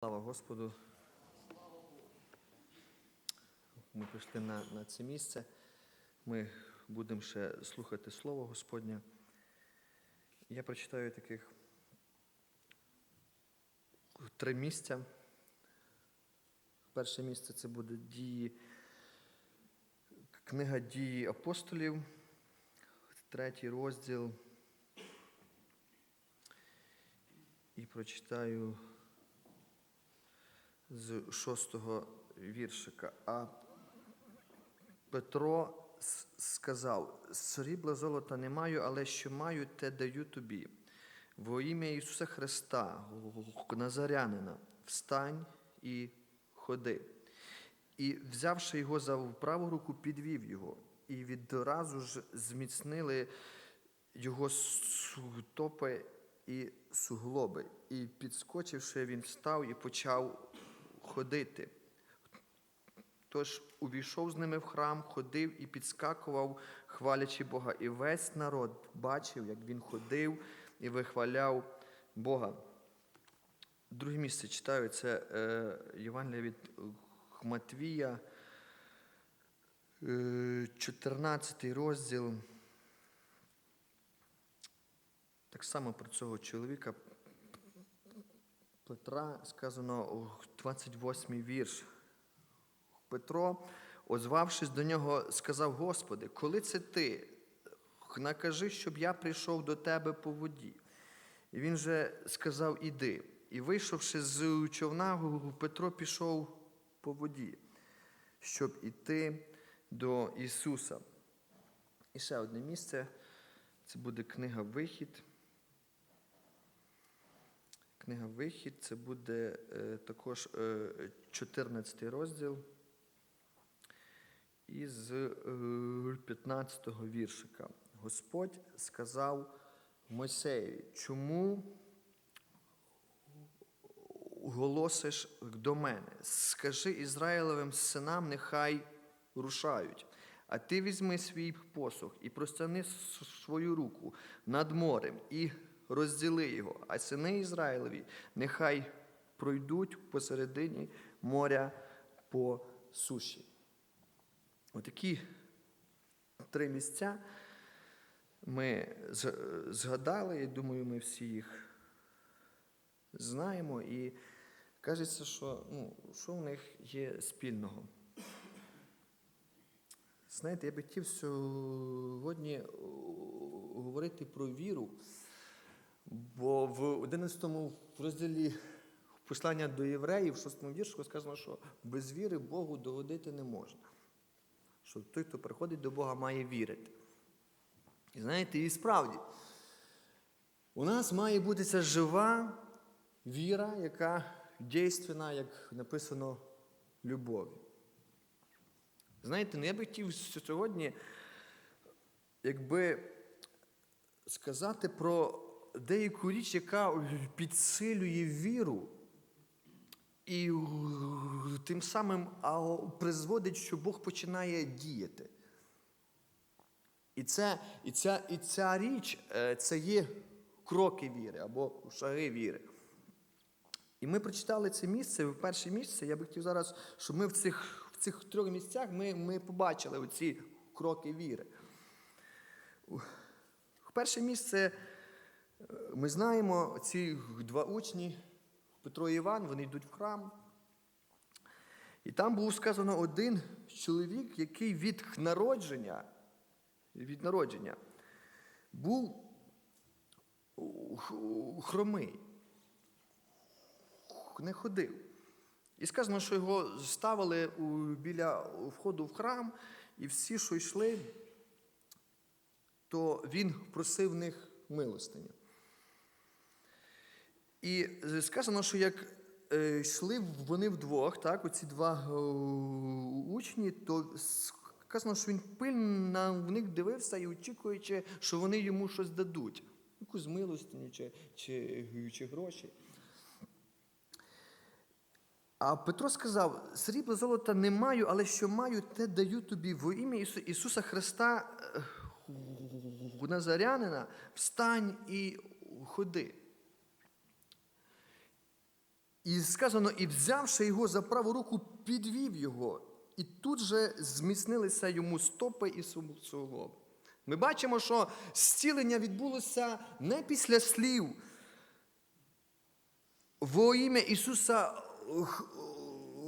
Слава Господу. Ми прийшли на, на це місце. Ми будемо ще слухати Слово Господнє. Я прочитаю таких три місця. Перше місце це буде дії, книга дії апостолів, третій розділ. І прочитаю з шостого віршика. А Петро сказав: Срібла золота не маю, але що маю, те даю тобі. Во ім'я Ісуса Христа, Назарянина, встань і ходи. І, взявши його за праву руку, підвів його, і відразу ж зміцнили його стопи і суглоби. І, підскочивши, він встав і почав ходити. Тож увійшов з ними в храм, ходив і підскакував, хвалячи Бога. І весь народ бачив, як він ходив і вихваляв Бога. Друге місце читаю, це е, Євангелія від Матвія, е, 14 розділ. Так само про цього чоловіка Петра сказано у 28 вірш. Петро, озвавшись до нього, сказав: Господи, коли це ти? Накажи, щоб я прийшов до тебе по воді. І він же сказав: Іди. І вийшовши з човна, Петро пішов по воді, щоб іти до Ісуса. І ще одне місце це буде книга Вихід. Книга Вихід, це буде е, також е, 14 розділ із е, 15 віршика. Господь сказав Мойсеєві, чому голосиш до мене? Скажи Ізраїлевим синам, нехай рушають. А ти візьми свій посох і простяни свою руку над морем і розділи його, а сини Ізраїлеві нехай пройдуть посередині моря по суші. Отакі три місця ми згадали, і думаю, ми всі їх знаємо. І кажеться, що ну, що в них є спільного. Знаєте, я би хотів сьогодні говорити про віру, бо в 11 розділі послання до євреїв, в 6 віршку сказано, що без віри Богу догодити не можна. Що той, хто приходить до Бога, має вірити. І знаєте, і справді, у нас має бути ця жива віра, яка дійственна, як написано, любові. Знаєте, ну я би хотів сьогодні, якби сказати про деяку річ, яка підсилює віру і тим самим призводить, що Бог починає діяти. І, це, і, ця, і ця річ е, це є кроки віри або шаги віри. І ми прочитали це місце, перше місце. Я би хотів зараз, щоб ми в цих, в цих трьох місцях ми, ми побачили оці кроки віри. Перше місце ми знаємо, ці два учні, Петро і Іван, вони йдуть в храм. І там було сказано один чоловік, який від народження, від народження був хромий не ходив. І сказано, що його ставили біля входу в храм, і всі, що йшли, то він просив в них милостиню. І е, сказано, що як е, йшли вони вдвох, так, оці два е, учні, то сказано, що він пильно в них дивився і очікуючи, що вони йому щось дадуть. Якусь милостиню чи, чи, чи гроші. А Петро сказав: срібла золота не маю, але що маю, те даю тобі во ім'я Ісу- Ісуса Христа Назарянина, встань і ходи. І сказано, і взявши його за праву руку, підвів його, і тут же зміцнилися йому стопи і су- суглоби. Ми бачимо, що зцілення відбулося не після слів во ім'я Ісуса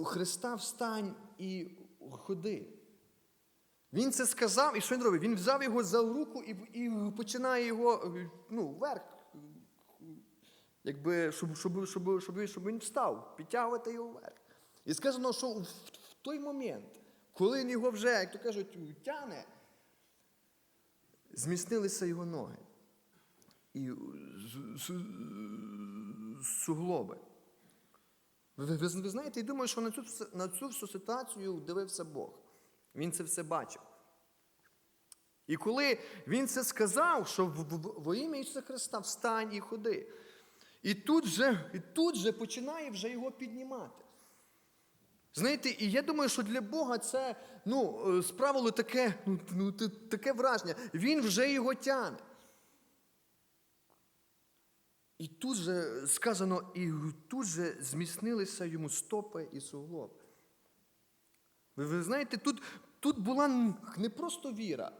Христа встань і ходи. Він це сказав, і що він робить? Він взяв його за руку і, і починає його ну, вверх, якби, щоб, щоб, щоб, щоб, щоб він встав, підтягувати його вверх. І сказано, що в, той момент, коли він його вже, як то кажуть, тяне, зміцнилися його ноги і суглоби. Ви, ви, ви знаєте, я думаю, що на цю, на цю всю ситуацію дивився Бог. Він це все бачив. І коли він це сказав, що в, в, во ім'я Ісуса Христа встань і ходи. І тут же, і тут же починає вже його піднімати. Знаєте, і я думаю, що для Бога це ну, е, справило таке, ну, ну, таке враження. Він вже його тяне. І тут же сказано, і тут же зміцнилися йому стопи і суглоби. Ви, ви знаєте, тут, тут була не просто віра,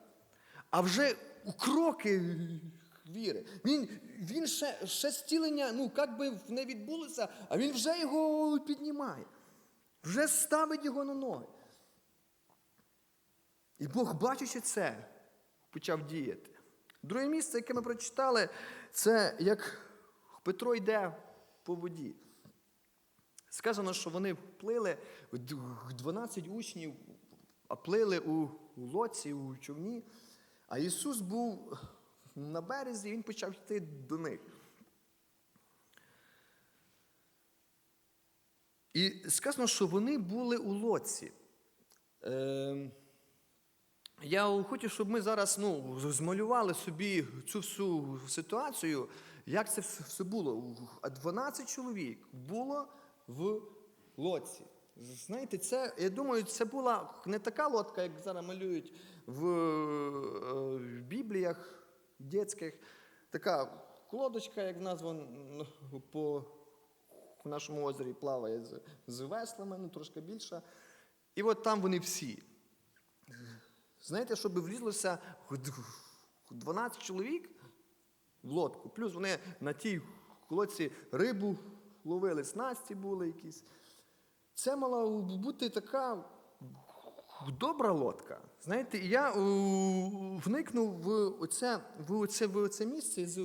а вже кроки віри. Він, він ще, ще зцілення, ну, як би не відбулося, а він вже його піднімає, вже ставить його на ноги. І Бог, бачачи це, почав діяти. Друге місце, яке ми прочитали, це як Петро йде по воді. Сказано, що вони плили, 12 учнів, а плили у лодці, у човні. А Ісус був на березі, Він почав йти до них. І сказано, що вони були у лодці. Е, я хочу, щоб ми зараз ну, змалювали собі цю всю ситуацію, як це все було. 12 чоловік було в лодці. Знаєте, це, я думаю, це була не така лодка, як зараз малюють в, е, в бібліях дитячих. Така лодочка, як в нас ну, по нашому озері плаває з, з веслами, ну трошки більша. І от там вони всі. Знаєте, щоб влізлося 12 чоловік в лодку, плюс вони на тій лодці рибу ловили, снасті були якісь. Це мала бути така добра лодка. Знаєте, я вникнув в оце, в оце, в оце місце з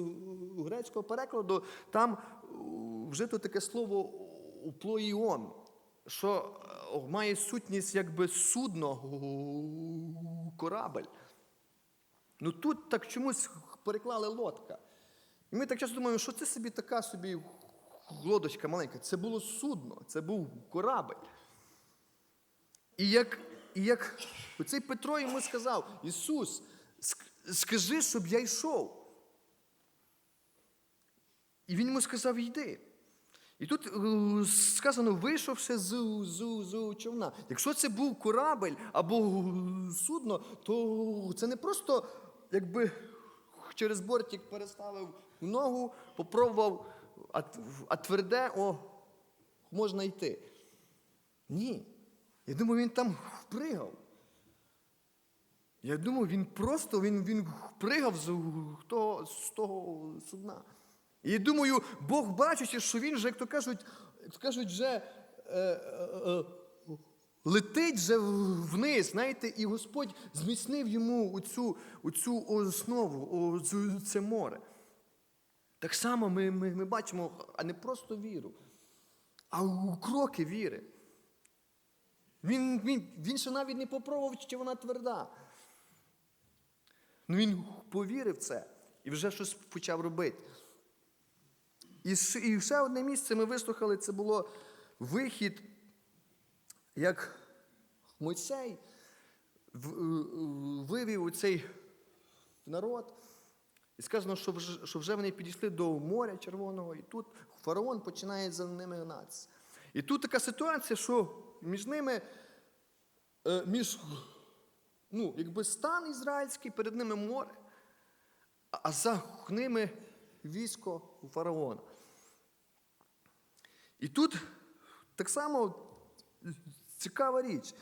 грецького перекладу, там вжито таке слово уплоїон, що е, має сутність якби судно, корабель. Ну тут так чомусь переклали лодка. І ми так часто думаємо, що це собі така собі лодочка маленька. Це було судно, це був корабель. І як, і як оцей Петро йому сказав: Ісус, скажи, щоб я йшов. І він йому сказав: йди. І тут е, сказано, вийшовши з, з, з човна. Якщо це був корабель або судно, то це не просто якби через бортик переставив ногу, попробував, а, а тверде, о, можна йти. Ні. Я думаю, він там впригав. Я думаю, він просто він, він пригав з того, з того судна. І думаю, Бог бачачи, що він вже, як то кажуть, кажуть, вже е, е, е, летить вже вниз, знаєте, і Господь зміцнив йому оцю, оцю основу, оцю, це море. Так само ми, ми, ми бачимо, а не просто віру, а кроки віри. Він, він, він ще навіть не попробував, чи вона тверда. Ну він повірив це і вже щось почав робити. І, і ще одне місце ми вислухали, це було вихід, як Мойсей е, вивів у цей народ. І сказано, що вже вони підійшли до моря Червоного, і тут фараон починає за ними гнатися. І тут така ситуація, що між ними, е, між, ну, якби стан ізраїльський, перед ними море, а за ними військо фараона. І тут так само цікава річ.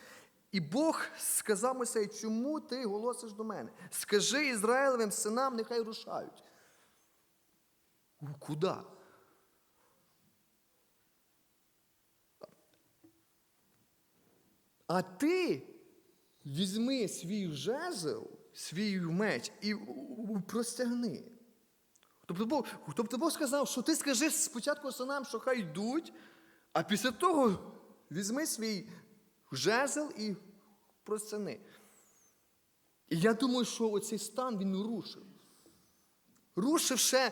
І Бог сказав Мойсею, чому ти голосиш до мене? Скажи Ізраїлевим синам, нехай рушають. Куди? А ти візьми свій жезл, свій меч і простягни. Тобто Бог, тобто Бог сказав, що ти скажи спочатку синам, що хай йдуть, а після того візьми свій жезл і простягни. І я думаю, що оцей стан він рушив. Рушив ще,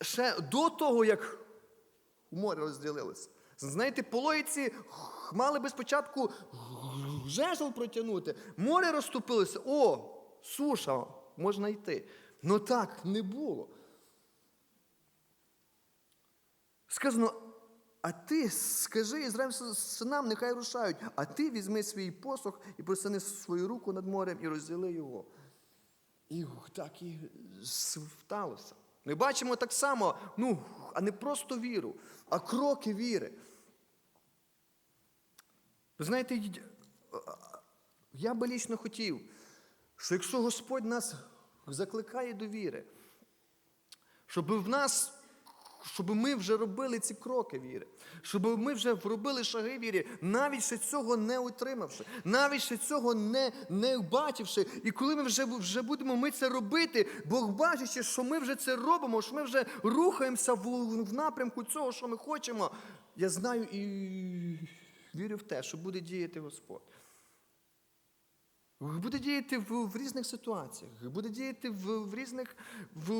ще до того, як море розділилося. Знаєте, по логіці мали би спочатку жезл протягнути, море розступилося, о, суша, можна йти. Ну так не було. Сказано, а ти скажи Ізраїльським синам, нехай рушають, а ти візьми свій посох і простяни свою руку над морем і розділи його. І так і сталося. Ми бачимо так само, ну, а не просто віру, а кроки віри. Ви знаєте, я би лічно хотів, що якщо Господь нас закликає до віри, щоб в нас, щоб ми вже робили ці кроки віри, щоб ми вже робили шаги віри, навіть ще цього не отримавши, навіть ще цього не, не бачивши. І коли ми вже, вже будемо ми це робити, Бог бачачи, що ми вже це робимо, що ми вже рухаємося в, в напрямку цього, що ми хочемо, я знаю і вірю в те, що буде діяти Господь. Буде діяти в, в різних ситуаціях, буде діяти в, в різних в,